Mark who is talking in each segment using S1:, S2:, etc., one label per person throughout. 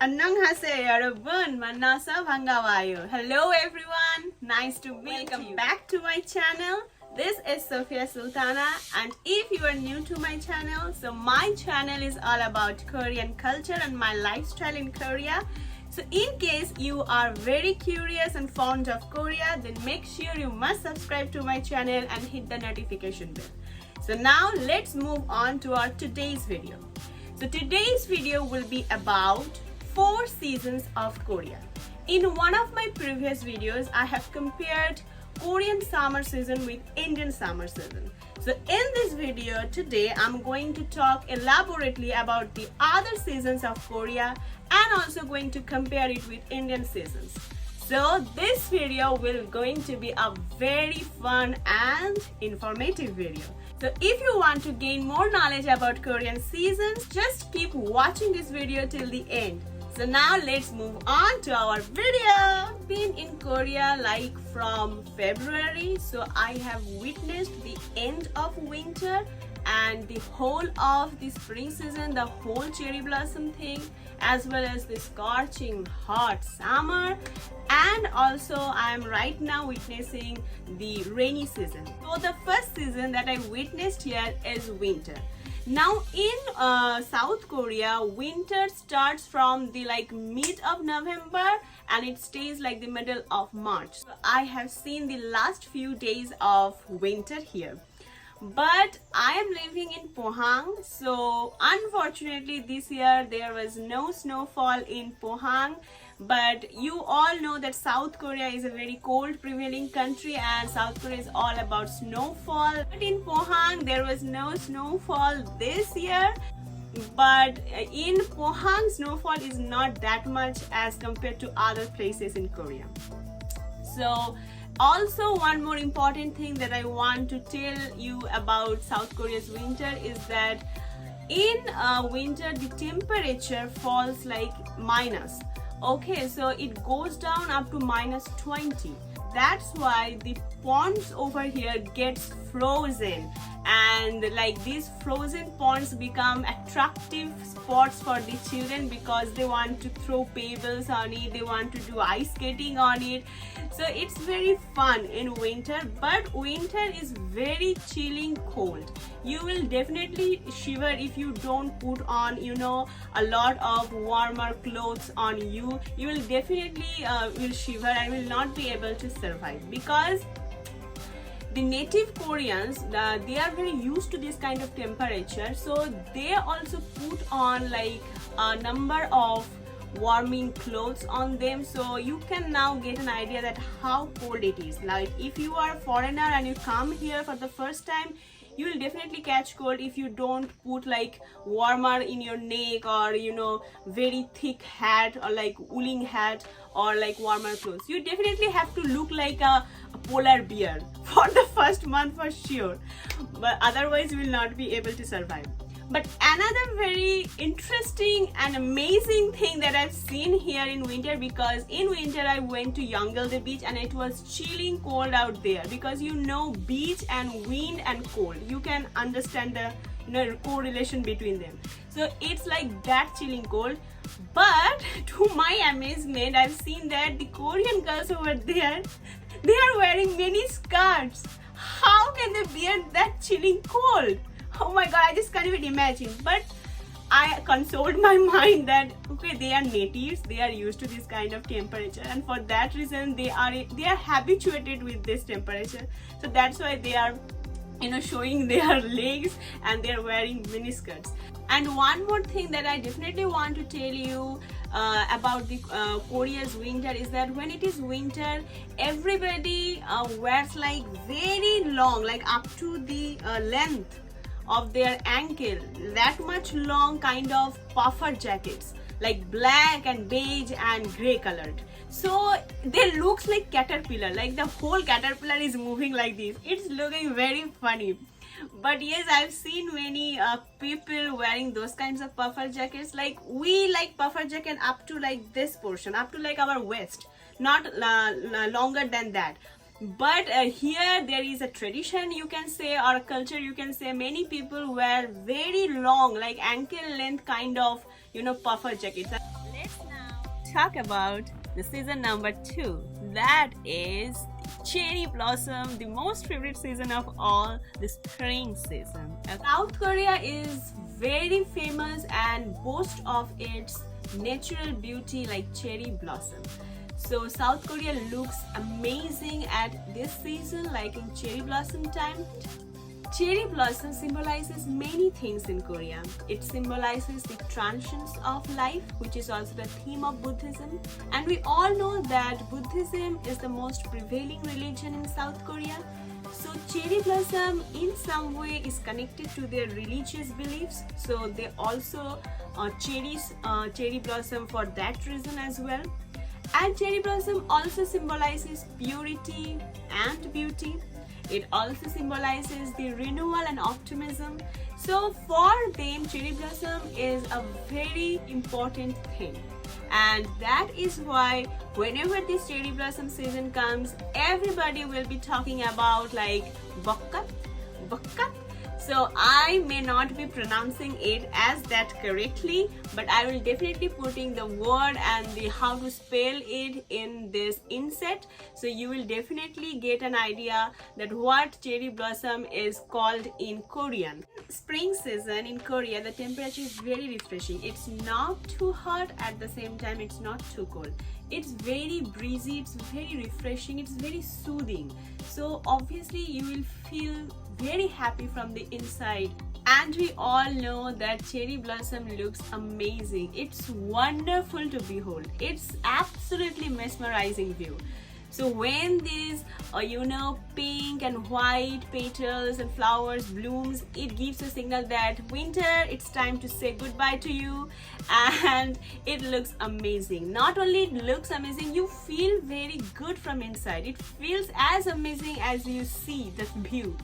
S1: Annang Yarabun Manasa Vangawayo. Hello everyone, nice to meet
S2: Welcome
S1: you. back to my channel. This is Sophia Sultana and if you are new to my channel, so my channel is all about Korean culture and my lifestyle in Korea. So in case you are very curious and fond of Korea, then make sure you must subscribe to my channel and hit the notification bell. So now let's move on to our today's video. So today's video will be about four seasons of Korea. In one of my previous videos, I have compared Korean summer season with Indian summer season. So in this video today, I'm going to talk elaborately about the other seasons of Korea and also going to compare it with Indian seasons. So this video will going to be a very fun and informative video. So if you want to gain more knowledge about Korean seasons, just keep watching this video till the end. So now let's move on to our video. Been in Korea like from February, so I have witnessed the end of winter and the whole of the spring season, the whole cherry blossom thing, as well as the scorching hot summer, and also I am right now witnessing the rainy season. So the first season that I witnessed here is winter. Now in uh, South Korea, winter starts from the like mid of November and it stays like the middle of March. So I have seen the last few days of winter here but I am living in Pohang, so unfortunately this year there was no snowfall in Pohang. But you all know that South Korea is a very cold prevailing country and South Korea is all about snowfall. But in Pohang there was no snowfall this year. But in Pohang snowfall is not that much as compared to other places in Korea. So also one more important thing that i want to tell you about south korea's winter is that in uh, winter the temperature falls like minus okay so it goes down up to minus 20 that's why the ponds over here gets frozen. And like these frozen ponds become attractive spots for the children because they want to throw pebbles on it they want to do ice skating on it. So it's very fun in winter but winter is very chilling cold. You will definitely shiver if you don't put on you know a lot of warmer clothes on you. You will definitely uh, will shiver and will not be able to survive because the native koreans uh, they are very used to this kind of temperature so they also put on like a number of warming clothes on them. So you can now get an idea that how cold it is. Like if you are a foreigner and you come here for the first time you will definitely catch cold if you don't put like warmer in your neck or you know very thick hat or like wooling hat or like warmer clothes. You definitely have to look like a, a polar bear for the first month for sure. But otherwise you will not be able to survive. But another very interesting and amazing thing that I've seen here in winter because in winter I went to Yonggilde beach and it was chilling cold out there. Because you know beach and wind and cold you can understand the you know, correlation between them. So it's like that chilling cold. But to my amazement I've seen that the Korean girls over there they are wearing many skirts. How can they bear that chilling cold oh my god i just can't even imagine. But i consoled my mind that okay they are natives. They are used to this kind of temperature. And for that reason they are they are habituated with this temperature. So that's why they are you know showing their legs and they're wearing miniskirts and one more thing that i definitely want to tell you uh, about the uh, korea's winter is that when it is winter everybody uh, wears like very long like up to the uh, length of their ankle. That much long kind of puffer jackets like black and beige and gray colored. So they looks like caterpillar like the whole caterpillar is moving like this. It's looking very funny but yes i've seen many uh, people wearing those kinds of puffer jackets. Like we like puffer jacket up to like this portion up to like our waist not uh, longer than that. But uh, here there is a tradition you can say or a culture you can say many people wear very long like ankle length kind of you know puffer jackets. Let's now talk about the season number two. That is cherry blossom, the most favorite season of all, the spring season. South Korea is very famous and boasts of its natural beauty like cherry blossom. So South Korea looks amazing at this season like in cherry blossom time. Cherry blossom symbolizes many things in Korea. It symbolizes the transience of life, which is also the theme of Buddhism. And we all know that Buddhism is the most prevailing religion in South Korea. So cherry blossom in some way is connected to their religious beliefs. So they also uh, cherries, uh, cherry blossom for that reason as well. And cherry blossom also symbolizes purity and beauty. It also symbolizes the renewal and optimism. So for them, cherry blossom is a very important thing. And that is why whenever this cherry blossom season comes, everybody will be talking about like bakkat, bakkat, so I may not be pronouncing it as that correctly, but I will definitely putting the word and the how to spell it in this inset. So you will definitely get an idea that what cherry blossom is called in Korean. Spring season in Korea, the temperature is very refreshing. It's not too hot at the same time, it's not too cold it's very breezy it's very refreshing it's very soothing so obviously you will feel very happy from the inside. And we all know that cherry blossom looks amazing. It's wonderful to behold. It's absolutely mesmerizing view. So when these uh, you know pink and white petals and flowers blooms it gives a signal that winter it's time to say goodbye to you. And it looks amazing. Not only it looks amazing you feel very good from inside. It feels as amazing as you see the view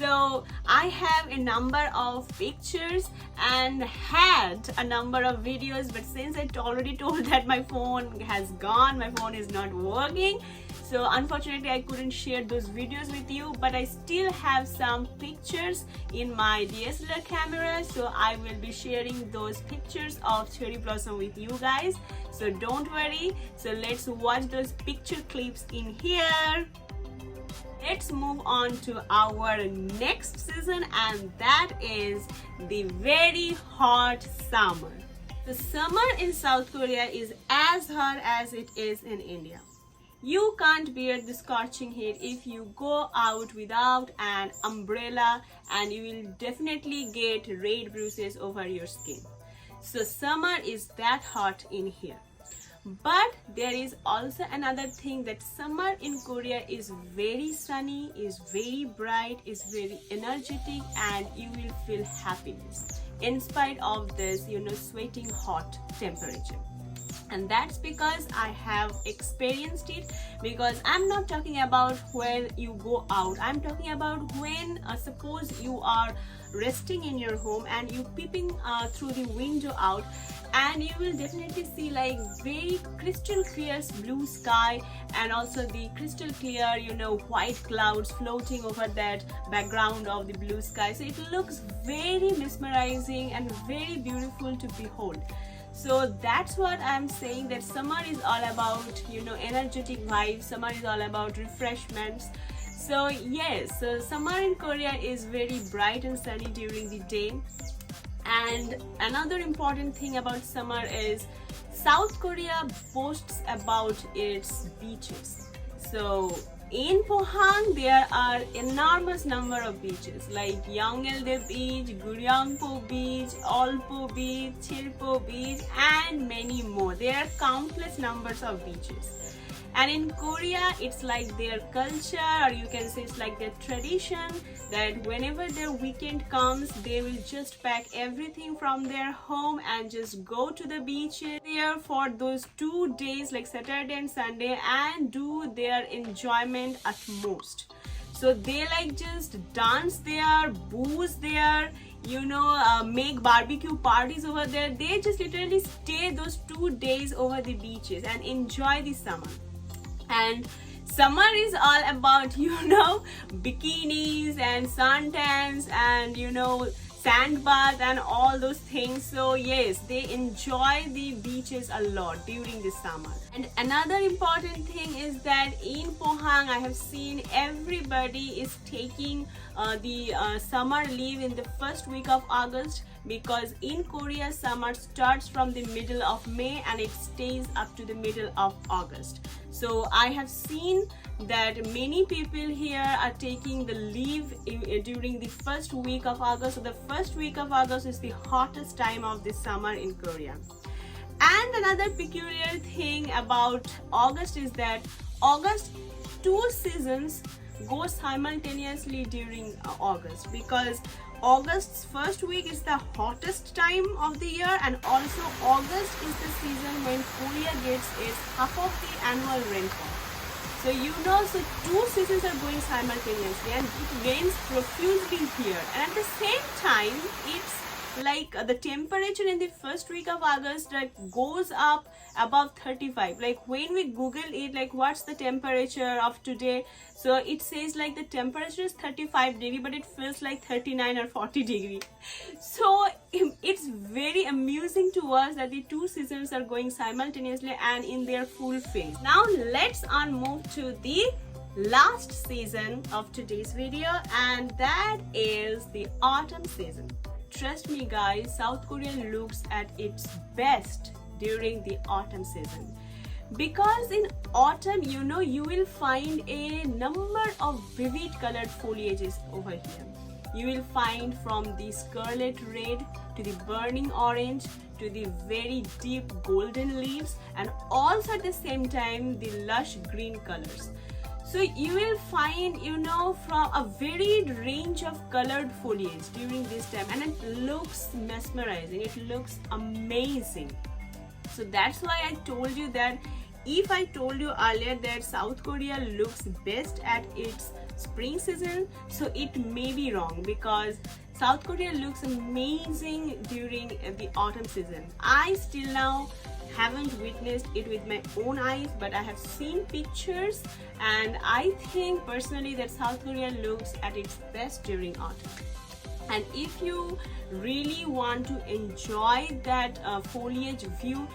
S1: so I have a number of pictures and had a number of videos but since I already told that my phone has gone, my phone is not working so unfortunately I couldn't share those videos with you but I still have some pictures in my DSLR camera so I will be sharing those pictures of cherry blossom with you guys. So don't worry. So let's watch those picture clips in here let's move on to our next season and that is the very hot summer. The summer in South Korea is as hot as it is in India. You can't bear the scorching heat if you go out without an umbrella and you will definitely get red bruises over your skin. So summer is that hot in here but there is also another thing that summer in korea is very sunny is very bright is very energetic and you will feel happiness in spite of this you know sweating hot temperature. And that's because I have experienced it because I'm not talking about when you go out. I'm talking about when uh, suppose you are resting in your home and you peeping uh, through the window out. And you will definitely see like very crystal clear blue sky and also the crystal clear you know white clouds floating over that background of the blue sky. So it looks very mesmerizing and very beautiful to behold. So that's what i'm saying that summer is all about you know energetic vibes. Summer is all about refreshments so yes summer in korea is very bright and sunny during the day and another important thing about summer is south korea boasts about its beaches so in Pohang, there are enormous number of beaches like Yongeilde Beach, Guryangpo Beach, Olpo Beach, Chilpo Beach, and many more. There are countless numbers of beaches. And in Korea, it's like their culture, or you can say it's like their tradition that whenever their weekend comes, they will just pack everything from their home and just go to the beaches there for those two days, like Saturday and Sunday, and do their enjoyment at most. So they like just dance there, booze there, you know, uh, make barbecue parties over there. They just literally stay those two days over the beaches and enjoy the summer. And summer is all about you know bikinis and suntans and you know sand bath and all those things. So yes, they enjoy the beaches a lot during the summer. And another important thing is that in Pohang, I have seen everybody is taking uh, the uh, summer leave in the first week of August because in Korea summer starts from the middle of May and it stays up to the middle of August. So I have seen that many people here are taking the leave in, during the first week of August. So the first week of August is the hottest time of the summer in Korea. And another peculiar thing about August is that August two seasons go simultaneously during uh, August because August's first week is the hottest time of the year and also August is the season when Korea gets its half of the annual rainfall. So you know, so two seasons are going simultaneously and it rains profusely here and at the same time it's like uh, the temperature in the first week of august like goes up above 35 like when we google it like what's the temperature of today? So it says like the temperature is 35 degree but it feels like 39 or 40 degree. So it's very amusing to us that the two seasons are going simultaneously and in their full phase. Now let's on move to the last season of today's video and that is the autumn season Trust me guys, South Korea looks at its best during the autumn season. Because in autumn, you know, you will find a number of vivid colored foliages over here. You will find from the scarlet red to the burning orange to the very deep golden leaves and also at the same time the lush green colors so you will find you know from a varied range of colored foliage during this time and it looks mesmerizing. It looks amazing. So that's why i told you that if i told you earlier that south korea looks best at its spring season so it may be wrong because south korea looks amazing during the autumn season. I still now haven't witnessed it with my own eyes but I have seen pictures and I think personally that South Korea looks at its best during autumn. And if you really want to enjoy that uh, foliage view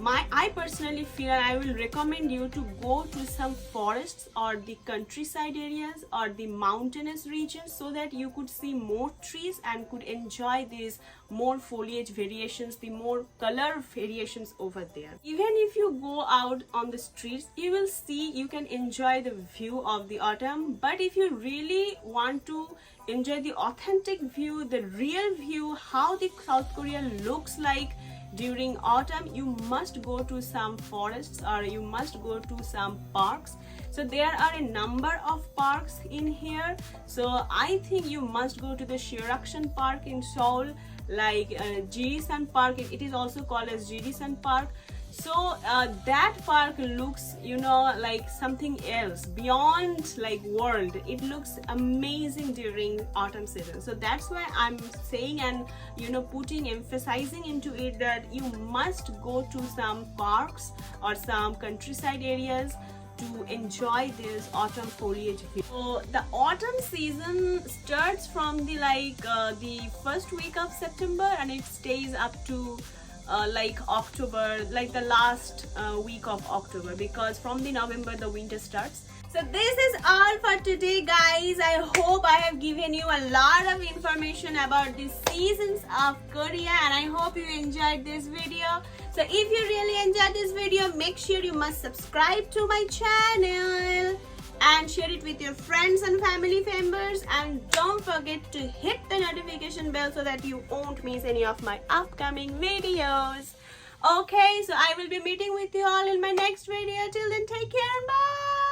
S1: my i personally feel i will recommend you to go to some forests or the countryside areas or the mountainous regions so that you could see more trees and could enjoy these more foliage variations the more color variations over there. Even if you go out on the streets you will see you can enjoy the view of the autumn. But if you really want to enjoy the authentic view the real view how the south korea looks like during autumn you must go to some forests or you must go to some parks. So there are a number of parks in here. So i think you must go to the Shirakshan park in seoul like uh, Jirisan park. It is also called as Jirisan park so uh, that park looks you know like something else beyond like world it looks amazing during autumn season so that's why i'm saying and you know putting emphasizing into it that you must go to some parks or some countryside areas to enjoy this autumn foliage view. So the autumn season starts from the like uh, the first week of September and it stays up to uh, like October, like the last uh, week of October because from the November the winter starts. So this is all for today guys. I hope I have given you a lot of information about the seasons of Korea and I hope you enjoyed this video. So if you really enjoyed this video, make sure you must subscribe to my channel and share it with your friends and family members. And don't forget to hit the notification bell so that you won't miss any of my upcoming videos. Okay so i will be meeting with you all in my next video. Till then take care and bye